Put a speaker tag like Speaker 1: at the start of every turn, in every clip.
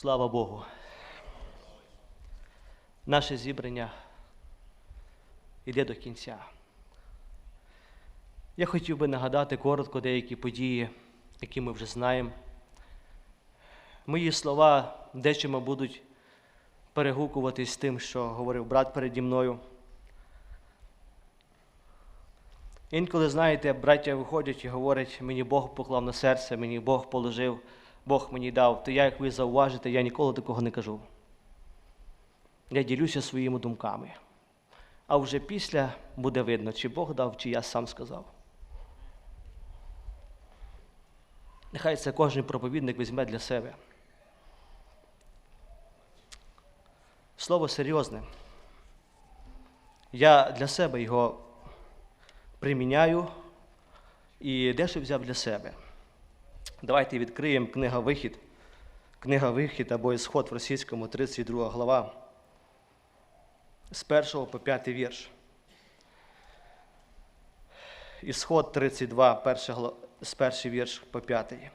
Speaker 1: Слава Богу. Наше зібрання йде до кінця. Я хотів би нагадати коротко деякі події, які ми вже знаємо. Мої слова дечимо будуть перегукуватись з тим, що говорив брат переді мною. Інколи, знаєте, браття виходять і говорять, мені Бог поклав на серце, мені Бог положив, Бог мені дав, то я, як ви зауважите, я ніколи такого не кажу. Я ділюся своїми думками. А вже після буде видно, чи Бог дав, чи я сам сказав. Нехай це кожен проповідник візьме для себе. Слово серйозне. Я для себе його приміняю і дещо взяв для себе. Давайте відкриємо книга Вихід, книга Вихід або Ісход в російському, 32 глава, з 1 по 5 вірш. Исход 32, перша гла- с первый верш по пятый.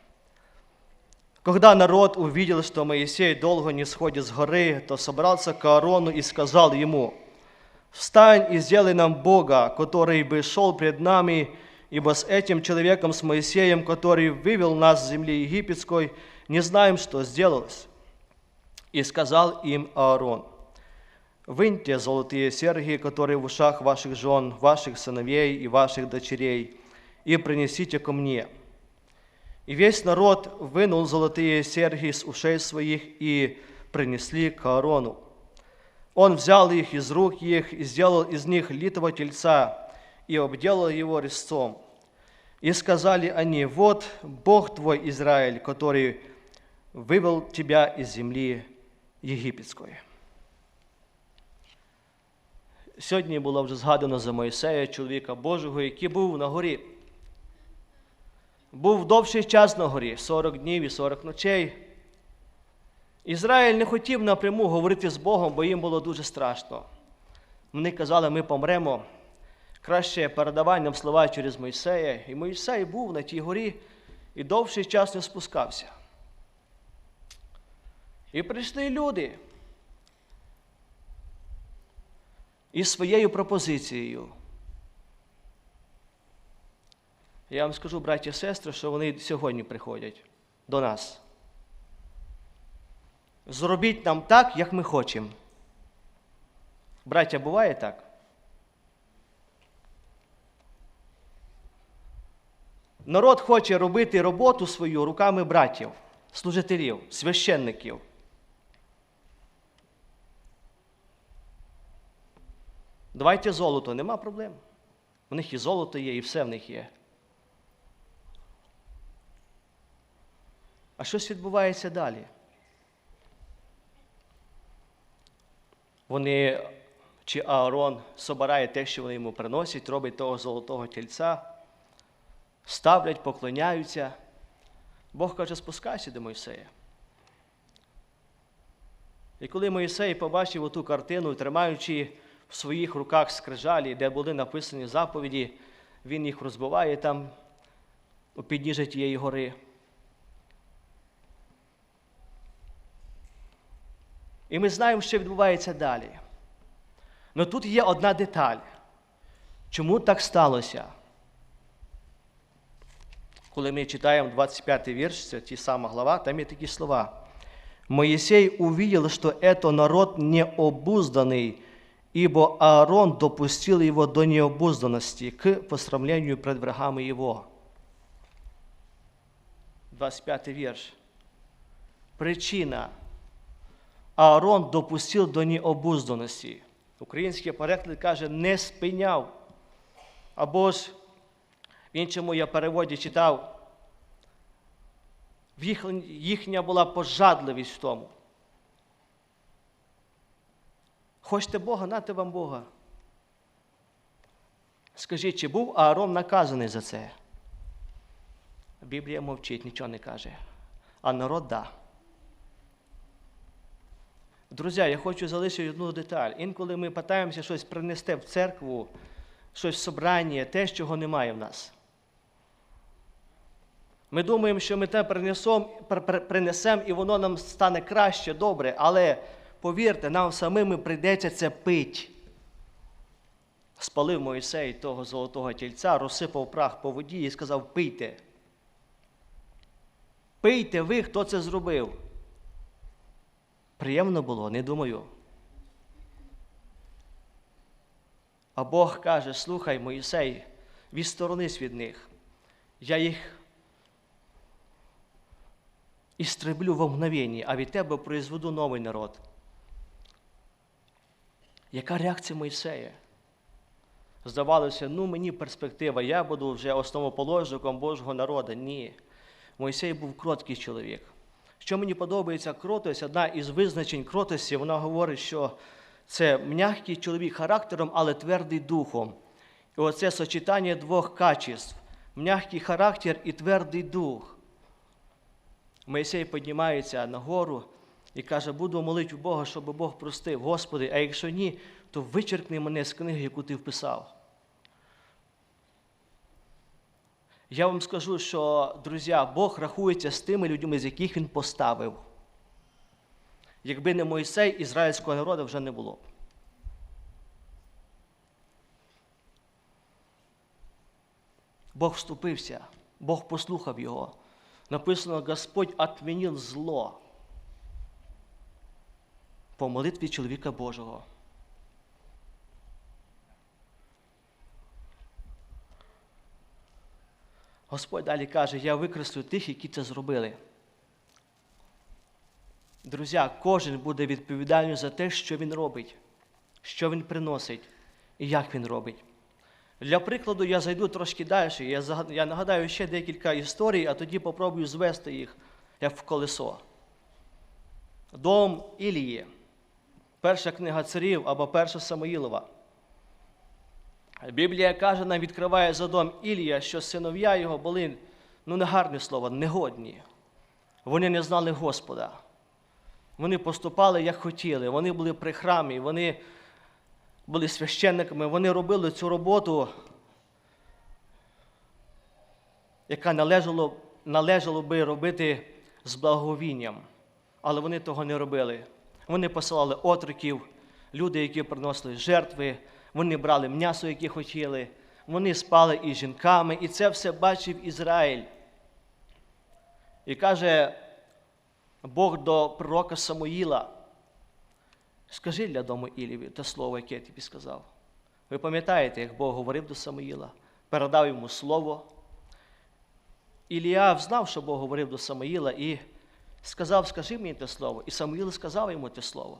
Speaker 1: Когда народ увидел, что Моисей долго не сходит с горы, то собрался к Аарону и сказал ему, «Встань и сделай нам Бога, который бы шел пред нами, ибо с этим человеком, с Моисеем, который вывел нас с земли египетской, не знаем, что сделалось». И сказал им Аарон, Выньте золотые серьги, которые в ушах ваших жен, ваших сыновей и ваших дочерей, и принесите ко мне. И весь народ вынул золотые серьги с ушей своих и принесли к Аарону. Он взял их из рук их и сделал из них литого тельца и обделал его резцом. И сказали они, вот Бог твой Израиль, который вывел тебя из земли египетской. Сьогодні було вже згадано за Моїсея, чоловіка Божого, який був на горі. Був довший час на горі 40 днів і 40 ночей. Ізраїль не хотів напряму говорити з Богом, бо їм було дуже страшно. Вони казали, ми помремо. Краще передавай нам слова через Мойсея. І Мойсей був на тій горі і довший час не спускався. І прийшли люди із своєю пропозицією. Я вам скажу, браті і сестри, що вони сьогодні приходять до нас. Зробіть нам так, як ми хочемо. Браття, буває так? Народ хоче робити роботу свою руками братів, служителів, священників. Давайте золото, нема проблем. У них і золото є, і все в них є. А щось відбувається далі. Вони, чи Аарон собирає те, що вони йому приносять, робить того золотого тільця, ставлять, поклоняються. Бог каже, спускайся до Мойсея. І коли Моїсей побачив оту картину, тримаючи в своїх руках скрижалі, де були написані заповіді, він їх розбиває там у підніжжі тієї гори. І ми знаємо, що відбувається далі. Але тут є одна деталь. Чому так сталося? Коли ми читаємо 25 вірш, це ті сама глава, там є такі слова. Моисей увидел, что это народ необузданный, ибо Аарон допустил его до необузданности к посрамлению пред врагами его. 25 вірш. Причина. Аарон допустив до необузданості. Український переклад каже, не спиняв. Або ж в іншому я переводі читав, їхня була пожадливість в тому. Хочете Бога, нате вам Бога. Скажіть, чи був Аарон наказаний за це? Біблія мовчить, нічого не каже. А народ да. Друзі, я хочу залишити одну деталь. Інколи ми питаємося щось принести в церкву, щось в собрання, те, чого немає в нас. Ми думаємо, що ми те принесемо, і воно нам стане краще, добре, але повірте, нам самим прийдеться це пить. Спалив Моїсей того золотого тільця, розсипав прах по воді і сказав: пийте. Пийте ви, хто це зробив. Приємно було, не думаю. А Бог каже: слухай, Моїсей, відсторонись від них. Я їх істреблю в мгновенні, а від тебе произведу новий народ. Яка реакція Мойсея? Здавалося, ну мені перспектива, я буду вже основоположником Божого народу. Ні. Мойсей був кроткий чоловік. Що мені подобається кротость, одна із визначень кротості, вона говорить, що це м'який чоловік характером, але твердий духом. І оце сочетання двох качеств м'який характер і твердий дух. Моїсей піднімається на гору і каже, буду молити у Бога, щоб Бог простив. Господи, а якщо ні, то вичеркни мене з книги, яку ти вписав. Я вам скажу, що, друзі, Бог рахується з тими людьми, з яких Він поставив. Якби не Мойсей, ізраїльського народу вже не було. б. Бог вступився, Бог послухав його. Написано, Господь отмінив зло по молитві чоловіка Божого. Господь далі каже, я викреслю тих, які це зробили. Друзі, кожен буде відповідальний за те, що він робить, що він приносить і як він робить. Для прикладу, я зайду трошки далі. Я нагадаю ще декілька історій, а тоді попробую звести їх як в колесо. Дом Ілії, перша книга царів або перша Самоїлова. Біблія каже, нам відкриває за дом Ілія, що синов'я його були, ну не гарне слово, негодні. Вони не знали Господа. Вони поступали, як хотіли. Вони були при храмі, вони були священниками, вони робили цю роботу, яка належало належало би робити з благовінням. Але вони того не робили. Вони посилали отроків, люди, які приносили жертви, вони брали м'ясо, яке хотіли, вони спали із жінками, і це все бачив Ізраїль. І каже Бог до пророка Самуїла, Скажи для дому Іліві те слово, яке я тобі сказав. Ви пам'ятаєте, як Бог говорив до Самуїла, передав йому слово. Ілія знав, що Бог говорив до Самуїла, і сказав, скажи мені те слово. І Самуїл сказав йому те слово.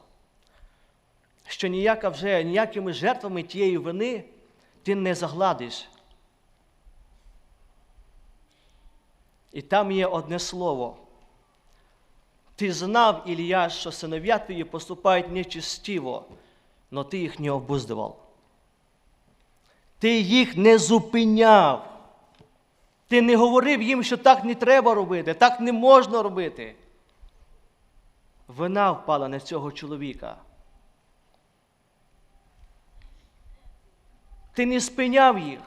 Speaker 1: Що ніяка вже, ніякими жертвами тієї вини ти не загладиш. І там є одне слово. Ти знав, Ілія, що синов'я твої поступають нечистіво, але ти їх не обуздував. Ти їх не зупиняв. Ти не говорив їм, що так не треба робити, так не можна робити. Вина впала на цього чоловіка. Ти не спиняв їх.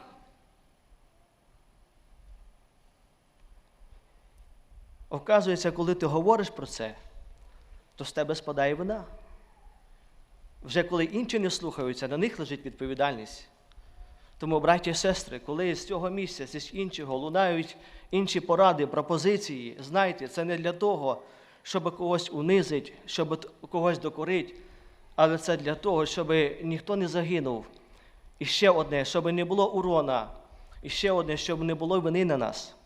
Speaker 1: Оказується, коли ти говориш про це, то з тебе спадає вина. Вже коли інші не слухаються, на них лежить відповідальність. Тому, браті і сестри, коли з цього місця, з іншого лунають інші поради, пропозиції, знайте, це не для того, щоб когось унизити, щоб когось докорити, але це для того, щоб ніхто не загинув. І ще одне, щоб не було урона, і ще одне, щоб не було вини на нас.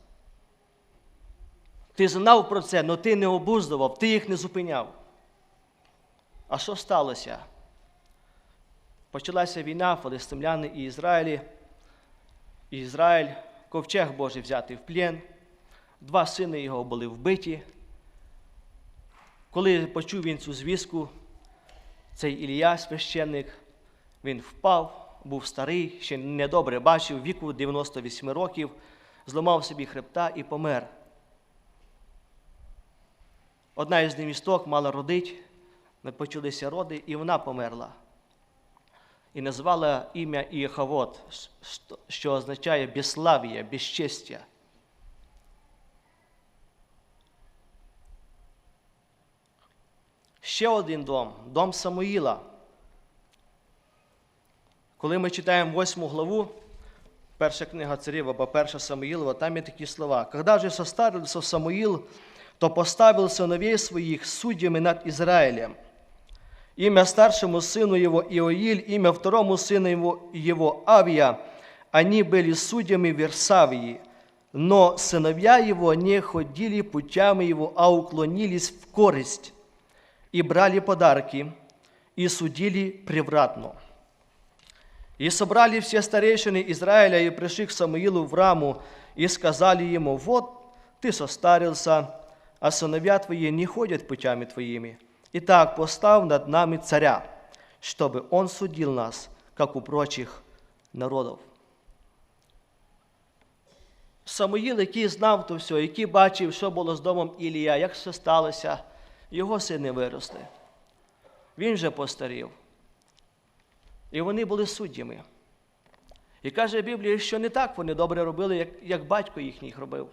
Speaker 1: Ти знав про це, але ти не обуздував, ти їх не зупиняв. А що сталося? Почалася війна, Фалестимляни і Ізраїлі. І Ізраїль, ковчег Божий взятий в плен. Два сини його були вбиті. Коли почув він цю звістку, цей Ілія, священник, він впав, був старий, ще недобре бачив, віку 98 років, зламав собі хребта і помер. Одна із невісток мала родити, почалися роди, і вона померла. І назвала ім'я Ієхавот, що означає безслав'я, безчестя. Ще один дом дом Самуїла. Коли ми читаємо восьму главу, перша книга царів або перша Самуїлова, там є такі слова. Когда же состарился Самуїл, то поставил сыновей своих судьями над Израилем. Имя старшему сыну его Иоиль, имя второму сыну его, его Авия. Они были судьями Версавии. Но сыновья его не ходили путями его, а уклонились в корость и брали подарки, и судили превратно. И собрали все старейшины Израиля и пришли к Самуилу в раму, и сказали ему, вот ты состарился, а сыновья твои не ходят путями твоими. Итак, постав над нами царя, чтобы он судил нас, как у прочих народов. Самуїл, який знав то все, який бачив, що було з домом Ілія, як все сталося, його сини виросли. Він вже постарів. І вони були суддями. І каже Біблія, що не так вони добре робили, як, як батько їхній робив.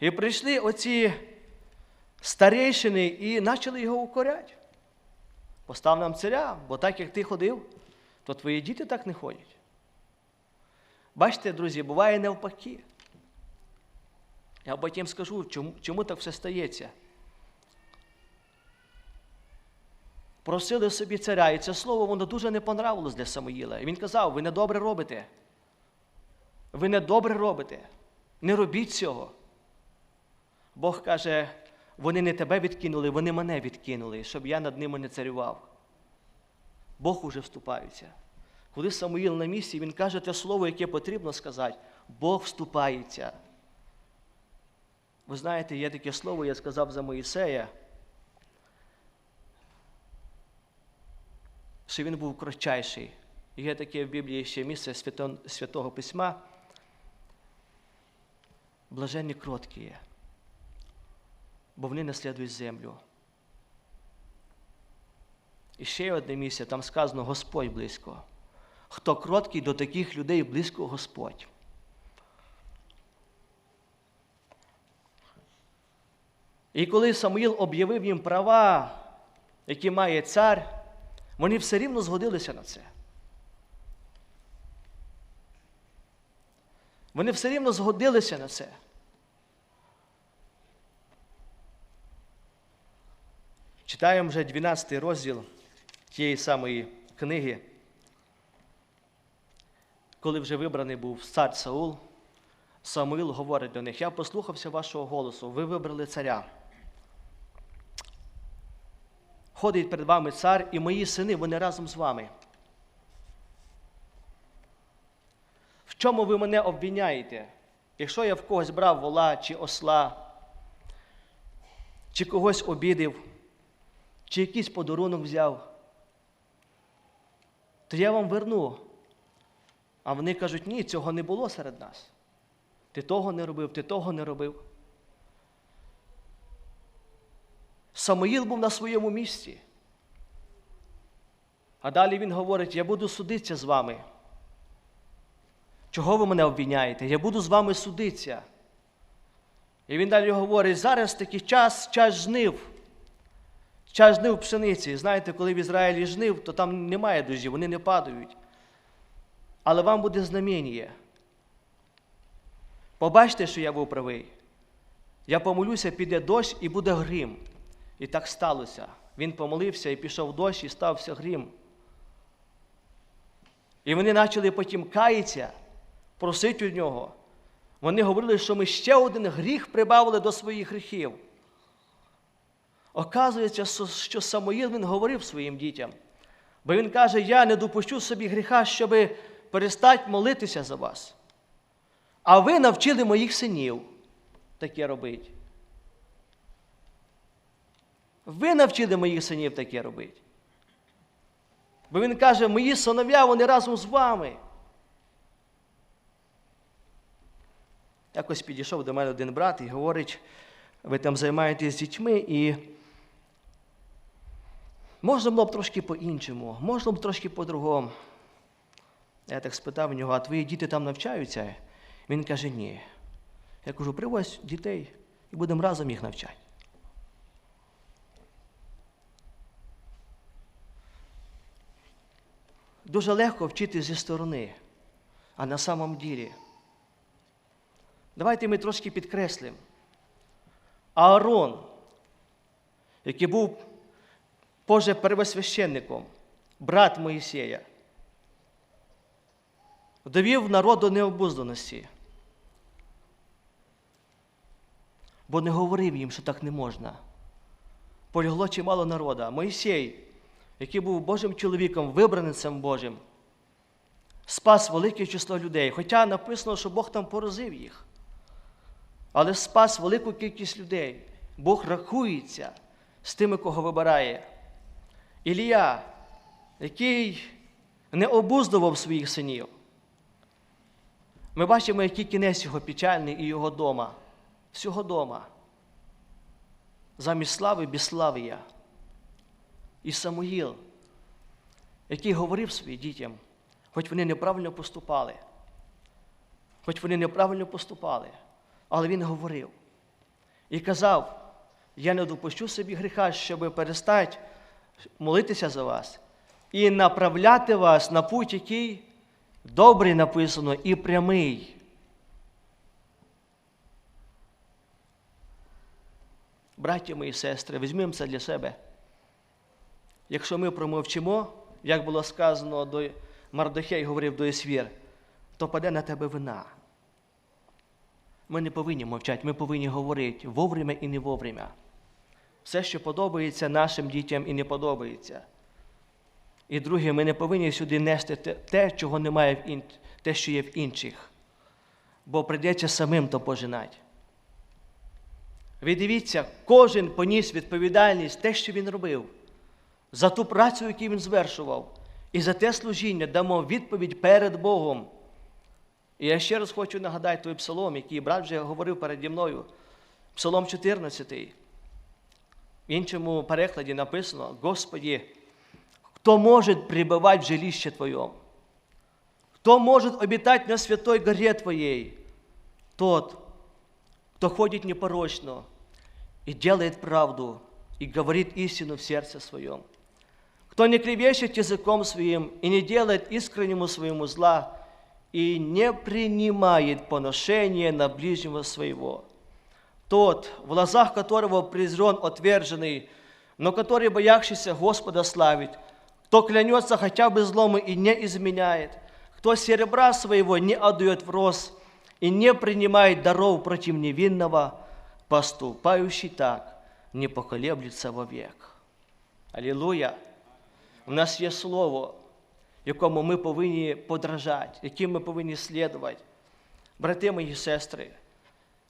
Speaker 1: І прийшли оці старейшини і почали його укоряти. Постав нам царя, бо так як ти ходив, то твої діти так не ходять. Бачите, друзі, буває навпаки. Я потім скажу, чому, чому так все стається. Просили собі царя, і це слово воно дуже не понравилось для Самуїла. І він казав: ви недобре робите. Ви недобре робите. Не робіть цього. Бог каже, вони не тебе відкинули, вони мене відкинули, щоб я над ними не царював. Бог уже вступається. Коли Самуїл на місці, він каже те слово, яке потрібно сказати, Бог вступається. Ви знаєте, є таке слово, я сказав за Моїсея, що він був кротчайший. Є таке в Біблії ще місце Святого Письма. Блаженні кроткі є, бо вони наслідують землю. І ще одне місце, там сказано Господь близько. Хто кроткий до таких людей близько Господь. І коли Самуїл об'явив їм права, які має цар, вони все рівно згодилися на це. Вони все рівно згодилися на це. Читаємо вже 12 розділ тієї самої книги, коли вже вибраний був цар Саул, Самуїл говорить до них: Я послухався вашого голосу, ви вибрали царя. Ходить перед вами цар і мої сини, вони разом з вами. В чому ви мене обвиняєте? Якщо я в когось брав вола чи осла, чи когось обідив, чи якийсь подарунок взяв, то я вам верну. А вони кажуть, ні, цього не було серед нас. Ти того не робив, ти того не робив. Самоїл був на своєму місці. А далі він говорить: я буду судитися з вами. Чого ви мене обвиняєте? Я буду з вами судитися. І він далі говорить: зараз такий час, час жнив. Час жнив пшениці. Знаєте, коли в Ізраїлі жнив, то там немає дощів, вони не падають. Але вам буде знамення. Побачте, що я був правий. Я помолюся, піде дощ і буде грім. І так сталося. Він помолився і пішов дощ, і стався грім. І вони почали потім каятися, просити у нього. Вони говорили, що ми ще один гріх прибавили до своїх гріхів. Оказується, що Самоїл він говорив своїм дітям. Бо він каже: Я не допущу собі гріха, щоб перестати молитися за вас. А ви навчили моїх синів таке робити. Ви навчили моїх синів таке робити. Бо він каже, мої синов'я, вони разом з вами. Якось підійшов до мене один брат і говорить, ви там займаєтесь дітьми, і Можна було б трошки по-іншому, можна б трошки по-другому. Я так спитав в нього, а твої діти там навчаються? Він каже, ні. Я кажу, привозь дітей і будемо разом їх навчати. Дуже легко вчити зі сторони, а на самом ділі. Давайте ми трошки підкреслимо. Аарон, який був позже первосвященником, брат Моїсея, довів народ до необузданості, бо не говорив їм, що так не можна. Полягло чимало народа. Моїсей, який був Божим чоловіком, вибраницем Божим, спас велике число людей. Хоча написано, що Бог там поразив їх. Але спас велику кількість людей. Бог рахується з тими, кого вибирає. Ілія, який не обуздував своїх синів. Ми бачимо, який кінець його печальний і його дома, всього дома. Замість слави безславія. І Самуїл, який говорив своїм дітям, хоч вони неправильно поступали, хоч вони неправильно поступали, але він говорив і казав, я не допущу собі гріха, щоб перестати молитися за вас і направляти вас на путь, який добрий написано і прямий. Браття мої сестри, візьмемо це для себе. Якщо ми промовчимо, як було сказано до Мардохей, говорив до Ісвір, то паде на тебе вина. Ми не повинні мовчати, ми повинні говорити вовремя і не вовремя. Все, що подобається нашим дітям і не подобається. І друге, ми не повинні сюди нести те, чого немає в ін... те, що є в інших. Бо прийдеться самим то пожинати. Ви дивіться, кожен поніс відповідальність те, що він робив, за ту працю, яку він звершував, і за те служіння дамо відповідь перед Богом. І я ще раз хочу нагадати той псалом, який брат вже говорив переді мною. Псалом 14. В іншому перекладі написано: Господі, хто може пребывать в жилище Твоем? Кто может обитать на святой горе Твоей? Тот, кто ходит непорочно и делает правду, и говорит истину в сердце своем. Кто не клевещет языком своим и не делает искреннему своему зла, и не принимает поношение на ближнего своего. Тот, в глазах которого презрен отверженный, но который, боящийся Господа, славит, кто клянется хотя бы злому и не изменяет, кто серебра своего не отдает в рост и не принимает даров против невинного, поступающий так, не поколеблется вовек. Аллилуйя! У нас є слово, якому ми повинні подражати, яким ми повинні слідувати. Брати мої сестри,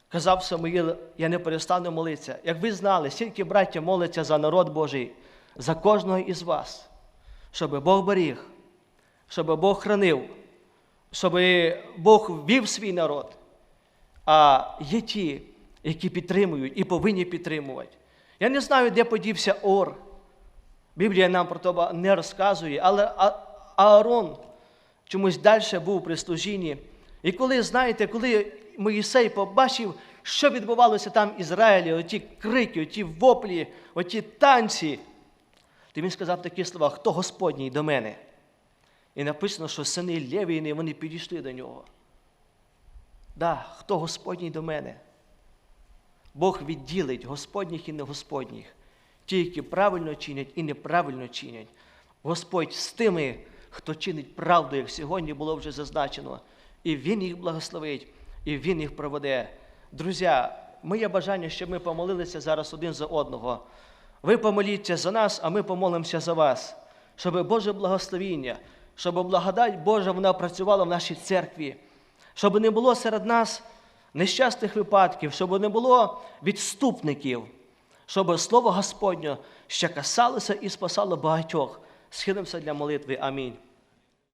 Speaker 1: казав Самуїл, я не перестану молитися. Як ви знали, стільки браття моляться за народ Божий, за кожного із вас, щоб Бог беріг, щоб Бог хранив, щоб Бог вів свій народ. А є ті, які підтримують і повинні підтримувати. Я не знаю, де подівся Ор. Біблія нам про це не розказує, але Аарон чомусь далі був при служінні. І коли, знаєте, коли Моїсей побачив, що відбувалося там в Ізраїлі, оті крики, оті воплі, оті танці, то він сказав такі слова, хто Господній до мене? І написано, що сини Левіни, вони підійшли до нього. Да, хто Господній до мене? Бог відділить Господніх і не Господніх, ті, які правильно чинять і неправильно чинять. Господь з тими, хто чинить правду, як сьогодні було вже зазначено, і Він їх благословить, і Він їх проведе. Друзі, моє бажання, щоб ми помолилися зараз один за одного. Ви помоліться за нас, а ми помолимося за вас, щоб Боже благословіння, щоб благодать Божа вона працювала в нашій церкві, щоб не було серед нас нещасних випадків, щоб не було відступників, щоб Слово Господнє ще касалося і спасало багатьох. Схилимося для молитви. Амінь.